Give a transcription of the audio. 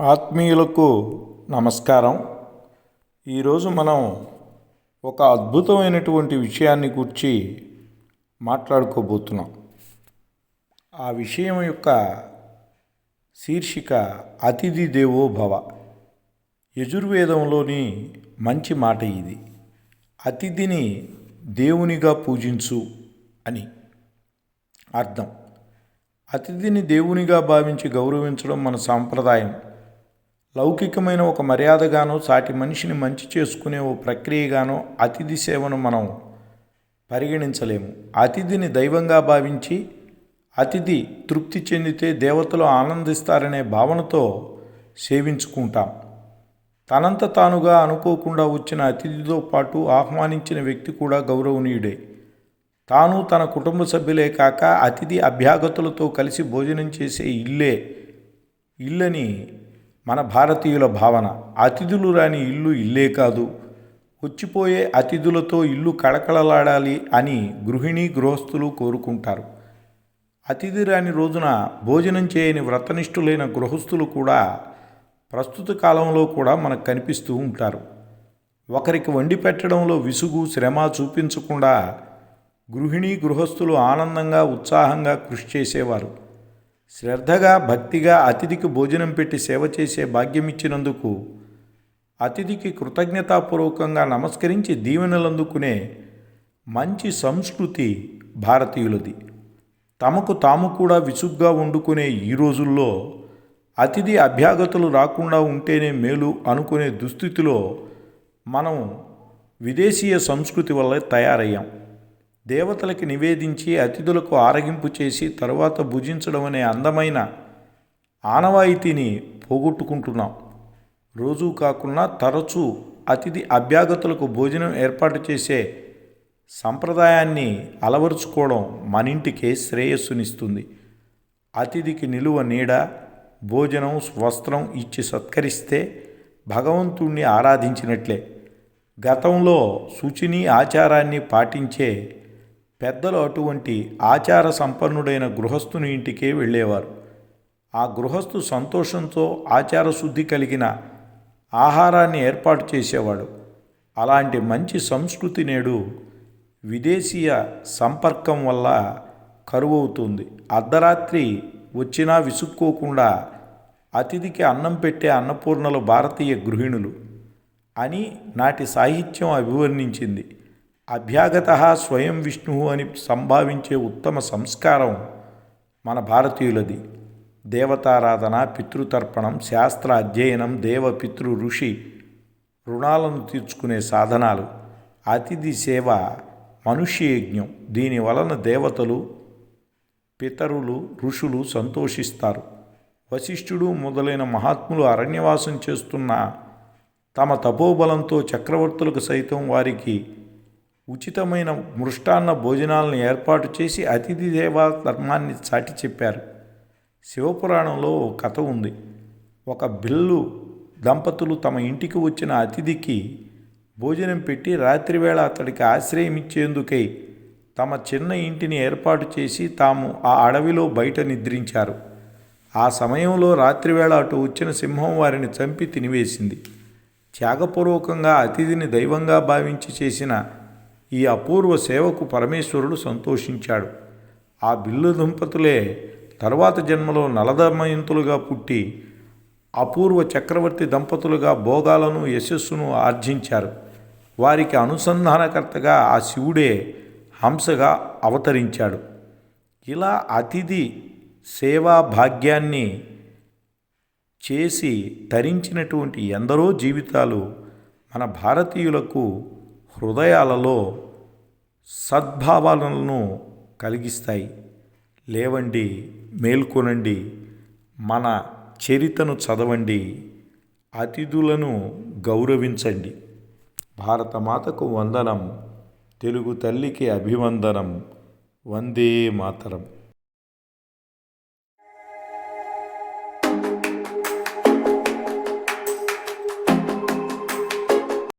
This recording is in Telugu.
ఆత్మీయులకు నమస్కారం. ఈరోజు మనం ఒక అద్భుతమైనటువంటి విషయాన్ని గురించి మాట్లాడుకోబోతున్నాం. ఆ విషయం యొక్క శీర్షిక అతిథి దేవో భవ. యజుర్వేదంలోని మంచి మాట ఇది. అతిథిని దేవునిగా పూజించు అని అర్థం. అతిథిని దేవునిగా భావించి గౌరవించడం మన సాంప్రదాయం. లౌకికమైన ఒక మర్యాదగానో సాటి మనిషిని మంచి చేసుకునే ఓ ప్రక్రియగానో అతిథి సేవను మనం పరిగణించలేము. అతిథిని దైవంగా భావించి అతిథి తృప్తి చెందితే దేవతలు ఆనందిస్తారనే భావనతో సేవించుకుంటాం. తనంత తానుగా అనుకోకుండా వచ్చిన అతిథితో పాటు ఆహ్వానించిన వ్యక్తి కూడా గౌరవనీయుడే. తాను తన కుటుంబ సభ్యులే కాక అతిథి అభ్యాగతులతో కలిసి భోజనం చేసే ఇల్లే ఇల్లని మన భారతీయుల భావన. అతిథులు రాని ఇల్లు ఇల్లే కాదు. వచ్చిపోయే అతిథులతో ఇల్లు కళకళలాడాలి అని గృహిణి గృహస్థులు కోరుకుంటారు. అతిథి రాని రోజున భోజనం చేయని వ్రతనిష్ఠులైన గృహస్థులు కూడా ప్రస్తుత కాలంలో కూడా మనకు కనిపిస్తూ ఉంటారు. ఒకరికి వండి పెట్టడంలో విసుగు శ్రమ చూపించకుండా గృహిణీ గృహస్థులు ఆనందంగా ఉత్సాహంగా కృషి చేసేవారు. శ్రద్ధగా భక్తిగా అతిథికి భోజనం పెట్టి సేవ చేసే భాగ్యం ఇచ్చినందుకు అతిథికి కృతజ్ఞతాపూర్వకంగా నమస్కరించి దీవెనలందుకునే మంచి సంస్కృతి భారతీయులది. తమకు తాము కూడా విసుగ్గా వండుకునే ఈ రోజుల్లో అతిథి అభ్యాగతులు రాకుండా ఉంటేనే మేలు అనుకునే దుస్థితిలో మనం విదేశీయ సంస్కృతి వల్ల తయారయ్యాం. దేవతలకి నివేదించి అతిథులకు ఆరగింపు చేసి తరువాత భుజించడం అనే అందమైన ఆనవాయితీని పోగొట్టుకుంటున్నాం. రోజూ కాకుండా తరచూ అతిథి అభ్యాగతులకు భోజనం ఏర్పాటు చేసే సంప్రదాయాన్ని అలవరుచుకోవడం మనింటికే శ్రేయస్సునిస్తుంది. అతిథికి నిలువ నీడ భోజనం వస్త్రం ఇచ్చి సత్కరిస్తే భగవంతుణ్ణి ఆరాధించినట్లే. గతంలో శుచిని ఆచారాన్ని పాటించే పెద్దలు అటువంటి ఆచార సంపన్నుడైన గృహస్థుని ఇంటికే వెళ్ళేవారు. ఆ గృహస్థు సంతోషంతో ఆచార శుద్ధి కలిగిన ఆహారాన్ని ఏర్పాటు చేసేవాడు. అలాంటి మంచి సంస్కృతి నేడు విదేశీయ సంపర్కం వల్ల కరువవుతుంది. అర్ధరాత్రి వచ్చినా విసుక్కోకుండా అతిథికి అన్నం పెట్టే అన్నపూర్ణలు భారతీయ గృహిణులు అని నాటి సాహిత్యం అభివర్ణించింది. అభ్యాగత స్వయం విష్ణువు అని సంభావించే ఉత్తమ సంస్కారం మన భారతీయులది. దేవతారాధన పితృతర్పణం శాస్త్ర అధ్యయనం దేవ పితృ ఋషి రుణాలను తీర్చుకునే సాధనాలు అతిథి సేవ మనుష్య యజ్ఞం దీని వలన దేవతలు పితరులు ఋషులు సంతోషిస్తారు. వశిష్ఠుడు మొదలైన మహాత్ములు అరణ్యవాసం చేస్తున్న తమ తపోబలంతో చక్రవర్తులకు సైతం వారికి ఉచితమైన మృష్టాన్న భోజనాలను ఏర్పాటు చేసి అతిథి దేవా ధర్మాన్ని చాటి చెప్పారు. శివపురాణంలో ఓ కథ ఉంది. ఒక బిల్లు దంపతులు తమ ఇంటికి వచ్చిన అతిథికి భోజనం పెట్టి రాత్రివేళ అతడికి ఆశ్రయం ఇచ్చేందుకై తమ చిన్న ఇంటిని ఏర్పాటు చేసి తాము ఆ అడవిలో బయట నిద్రించారు. ఆ సమయంలో రాత్రివేళ అటు వచ్చిన సింహం వారిని చంపి తినివేసింది. త్యాగపూర్వకంగా అతిథిని దైవంగా భావించి చేసిన ఈ అపూర్వ సేవకు పరమేశ్వరుడు సంతోషించాడు. ఆ బిల్లు దంపతులే తర్వాత జన్మలో నలదమయంతులుగా పుట్టి అపూర్వ చక్రవర్తి దంపతులుగా భోగాలను యశస్సును ఆర్జించారు. వారికి అనుసంధానకర్తగా ఆ శివుడే హంసగా అవతరించాడు. ఇలా అతిథి సేవా భాగ్యాన్ని చేసి తరించినటువంటి ఎందరో జీవితాలు మన భారతీయులకు హృదయాలలో సద్భావాలను కలిగిస్తాయి. లేవండి మేల్కొనండి మన చరితను చదవండి అతిథులను గౌరవించండి. భారతమాతకు వందనం తెలుగు తల్లికి అభివందనం వందే మాతరం.